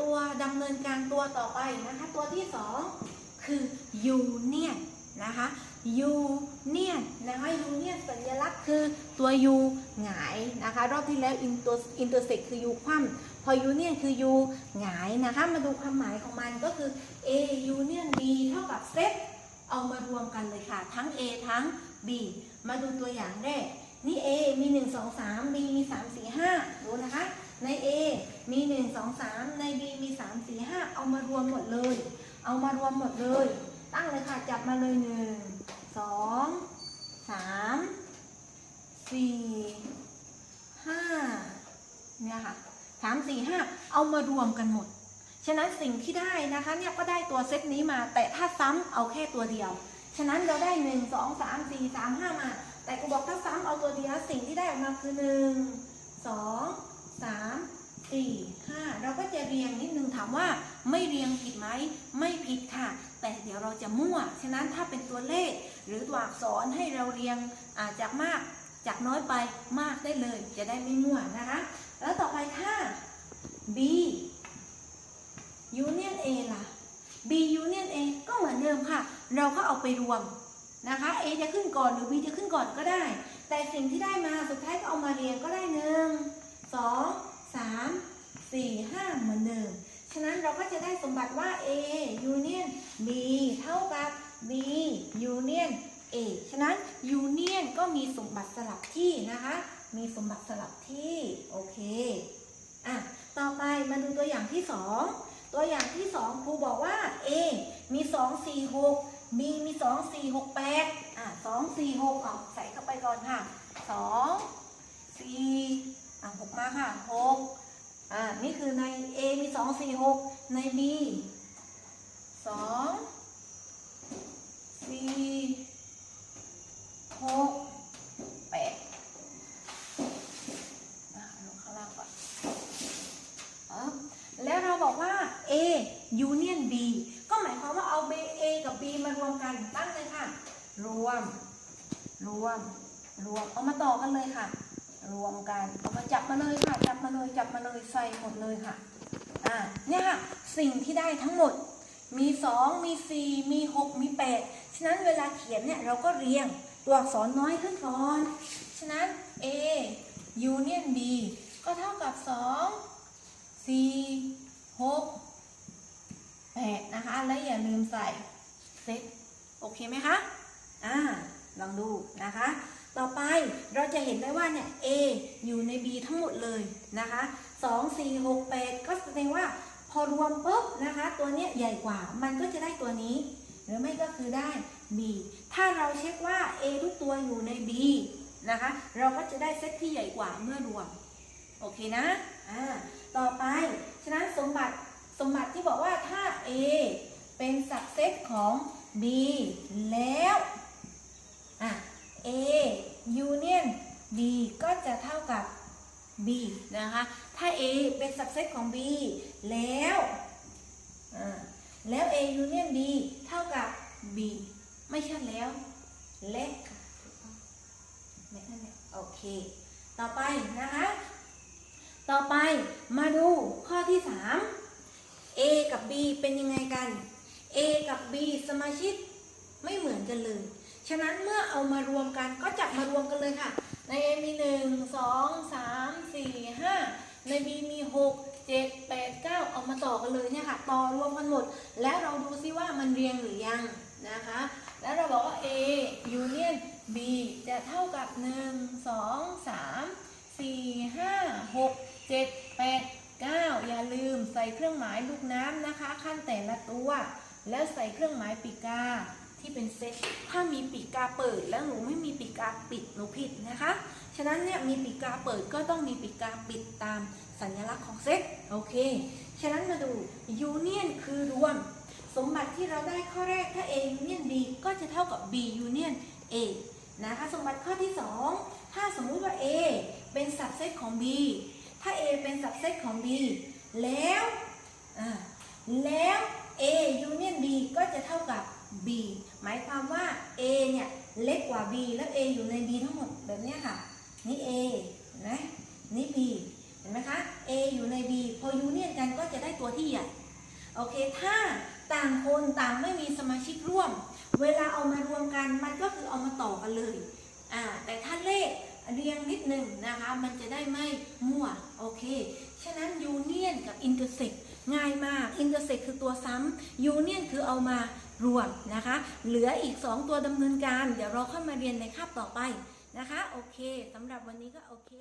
ตัวดำเนินการตัวต่อไปนะคะ ตัวที่ 2 คือ union นะคะ union นะคะ union สัญลักษณ์คือตัว u หงายนะคะรอบที่แล้ว inter intersect คือ u คว่ำพอ union คือ u หงายนะคะมาดูความหมายของมันก็คือ a union b เท่ากับ set เอามารวมกันเลยค่ะ ทั้ง a ทั้ง b มาดูตัวอย่างแรกนี่ a มี 1 2 3 b มี 3 4 5ดูนะคะ ใน A มี 1 2 3 ใน B มี 3 4 5 เอามารวมหมดเลย เอามารวมหมดเลย ตั้งเลยค่ะ จับมาเลย 1 2 3 4 5เนี่ยค่ะ3 4 5เอามารวมกันหมด ฉะนั้นสิ่งที่ได้นะคะเนี่ยก็ได้ตัวเซตนี้มา แต่ถ้าซ้ำเอาแค่ตัวเดียว ฉะนั้นเราได้1 2 3 4 3 5มา แต่กูบอกถ้าซ้ำเอาตัวเดียวสิ่งที่ได้ออกมาคือ1 2 3 4 5 เราก็จะเรียงนิดนึงถามว่าไม่เรียงผิดไหมไม่ผิดค่ะ แต่เดี๋ยวเราจะมั่ว ฉะนั้นถ้าเป็นตัวเลข หรือตัวอักษรให้เราเรียงอาจากมากจากน้อยไปมากได้เลย จะได้ไม่มั่วนะคะ แล้วต่อไปค่ะ B union A ล่ะ B union A ก็เหมือนเดิมค่ะ เราก็เอาไปรวมนะคะ A จะขึ้นก่อนหรือ B จะขึ้นก่อนก็ได้ แต่สิ่งที่ได้มาสุดท้ายก็เอามาเรียงก็ได้หนึ่ง สองสามสี่ห้าเหมือนเดิมฉะนั้นเราก็จะได้สมบัติว่า A union B เท่ากับ B union A ฉะนั้น union ก็มีสมบัติสลับที่นะคะ มีสมบัติสลับที่ โอเค อะ ต่อไปมาดูตัวอย่างที่ 2 ตัวอย่างที่ 2 ครูบอกว่า A มี 2 4 6 B มี2 4 6 8อะ2 4 6เอาใส่เข้าไปก่อนค่ะ2 4 อะ6มาค่ะ6อะนี่คือใน A มี2 4 6ใน B 2 4 6 8อะลงข้างล่างก่อนอะแล้วเราบอกว่า A union B ก็หมายความว่าเอา B A กับ B มารวมกันตั้งเลยค่ะ รวม รวม รวม เอามาต่อกันเลยค่ะ รวมกันเอามาจับมาเลยค่ะ จับมาเลยจับมาเลยใส่หมดเลยค่ะอ่าเนี่ยค่ะสิ่งที่ได้ทั้งหมดมี 2 มี 4 มี 6 มี 8 ฉะนั้นเวลาเขียนเนี่ยเราก็เรียงตัวอักษรน้อยขึ้นก่อน ฉะนั้น A union B ก็เท่ากับ2สี่หกแปดนะคะ แล้วอย่าลืมใส่เซตโอเคไหมคะ อ่า ลองดูนะคะ ต่อไปเราจะเห็นได้ว่าเนี่ย A อยู่ใน B ทั้งหมดเลยนะคะสองสี่หกแปดก็แสดงว่าพอรวมปุ๊บนะคะ ตัวเนี้ยใหญ่กว่า มันก็จะได้ตัวนี้ หรือไม่ก็คือได้ B ถ้าเราเช็คว่า A ทุกตัวอยู่ใน B นะคะ เราก็จะได้เซตที่ใหญ่กว่าเมื่อรวม โอเคนะ อ่า ต่อไป ฉะนั้นสมบัติ สมบัติที่บอกว่าถ้า A เป็นสับเซตของ B แล้ว A union B ก็จะเท่ากับ B นะคะ ถ้า A เป็นสับเซตของ B แล้ว แล้ว A union B เท่ากับ B ไม่ใช่แล้วและค่ะถูกต้องและนั่นแหละโอเค ต่อไปนะคะ ต่อไปมาดูข้อที่ 3 A กับ B เป็นยังไงกัน A กับ B สมาชิกไม่เหมือนกันเลย ฉะนั้นเมื่อเอามารวมกันก็จับมารวมกันเลยค่ะ ใน A มี1 2 3 4 5ใน B มี6 7 8 9เอามาต่อกันเลยเนี่ยค่ะ ต่อรวมกันหมด แล้วเราดูซิว่ามันเรียงหรือยังนะคะ แล้วเราบอกว่า A union B จะเท่ากับ 1 2 3สี่ห้าหกเจ็ดแปดเก้าอย่าลืมใส่เครื่องหมายลูกน้ำนะคะ ขั้นแต่ละตัว แล้วใส่เครื่องหมายปีกา ที่เป็นเซตถ้ามีปีกาเปิดแล้วหนูไม่มีปีกาปิดหนูผิดนะคะ ฉะนั้นเนี่ยมีปีกาเปิดก็ต้องมีปีกาปิดตามสัญลักษณ์ของเซตโอเค ฉะนั้นมาดู union คือรวม สมบัติที่เราได้ข้อแรกถ้า A union B ก็จะเท่ากับ B union A นะคะสมบัติข้อที่ 2 ถ้าสมมุติว่า A เป็นสับเซตของ B ถ้า A เป็นสับเซตของ B แล้วแล้ว A union B ก็จะเท่ากับ B หมายความว่า A เนี่ยเล็กกว่า B แล้ว A อยู่ใน B ทั้งหมดแบบนี้ค่ะ นี่ A เห็นะนี่ B เห็นไหมคะ A อยู่ใน B พอ union กันก็จะได้ตัวที่ใหญ่ถ้าต่างคนต่างไม่มีสมาชิกร่วม เวลาเอามารวมกันมันก็คือเอามาต่อกันเลยอ่าแต่ถ้าเลขเรียงนิดหนึ่งนะคะ มันจะได้ไม่มั่ว โอเค ฉะนั้นยูเนียนกับอินเตอร์เซ็ก ง่ายมากอินเตอร์เซ็กคือตัวซ้ำยูเนียนคือเอามารวมนะคะ เหลืออีก 2 ตัวดำเนินการ เดี๋ยวเราค่อยมาเรียนในคาบต่อไปนะคะ โอเคสำหรับวันนี้ก็โอเค